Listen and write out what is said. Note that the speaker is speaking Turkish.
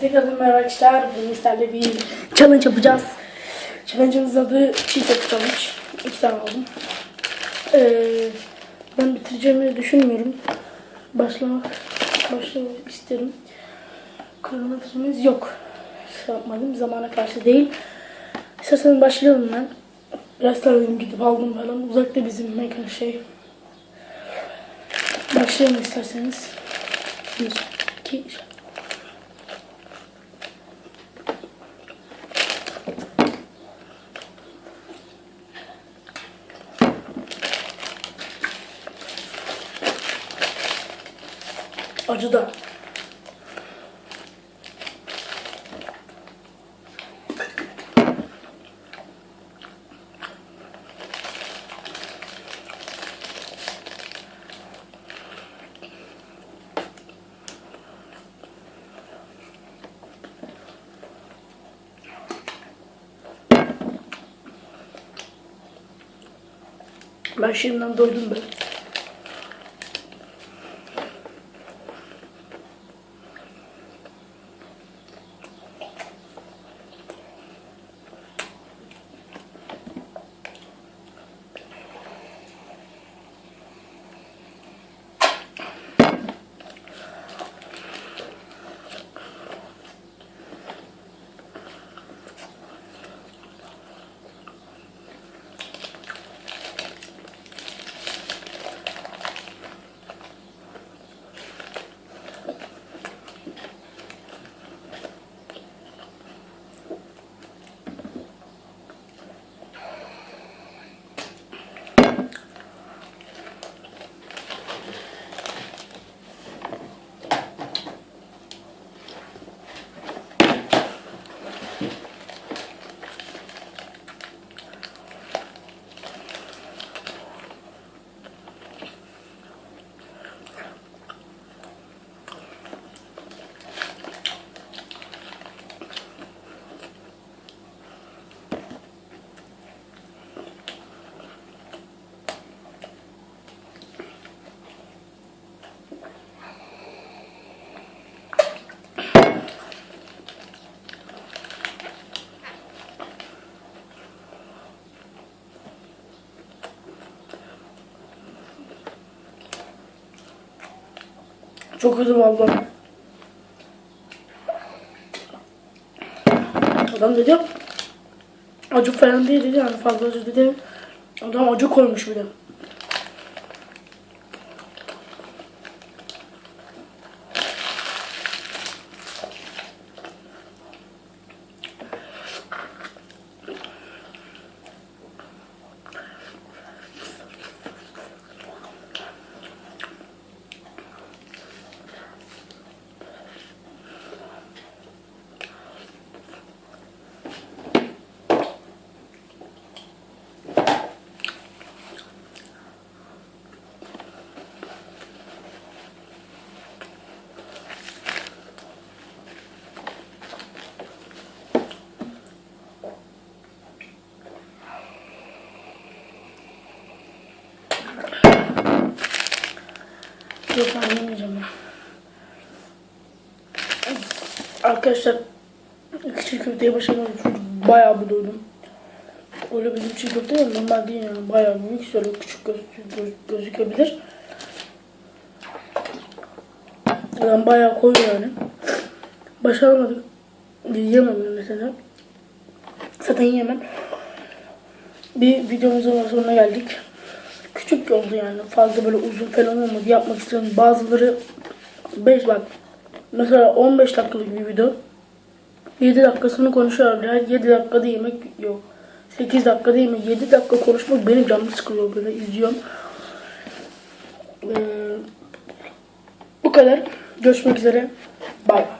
Herkese tekrardan merhaba arkadaşlar. Bugün sizlerle bir challenge yapacağız. Challenge'ımızın adı Cheetos Challenge. İki tane aldım. Ee, ben bitireceğimi düşünmüyorum. Başlamak, başlamak isterim. Kronometremiz yok. Şey yapmadım. Zamana karşı değil. İsterseniz başlayalım ben. Biraz taradım gidip aldım falan. Uzakta bizim mekan şey. Başlayalım isterseniz. Bir, iki, üç. Acı da. Ben şimdiden doydum ben. Çok kötü valla. Adam dedi acı falan değil dedi yani fazla acı dedi. Adam acı koymuş bir de. Yok. Arkadaşlar çiğ köfteye başlamadım çünkü bayağı bir doydum. Öyle bizim çiğ köfte ya normal değil yani bayağı büyük şöyle küçük göz, göz, gözükebilir. Yani bayağı koyu yani. Başaramadık. Yiyemem mesela. Zaten yiyemem. Bir videomuzun sonuna geldik. Küçük oldu yani. Fazla böyle uzun falan olmadı. Yapmak istiyorum. Bazıları 5 bak. Mesela 15 dakikalık bir video. 7 dakikasını konuşuyorlar. 7 dakikada yemek yok. 8 dakikada yemek. 7 dakika konuşmak benim canımı sıkılıyor böyle izliyorum. Ee, bu kadar. Görüşmek üzere. Bye.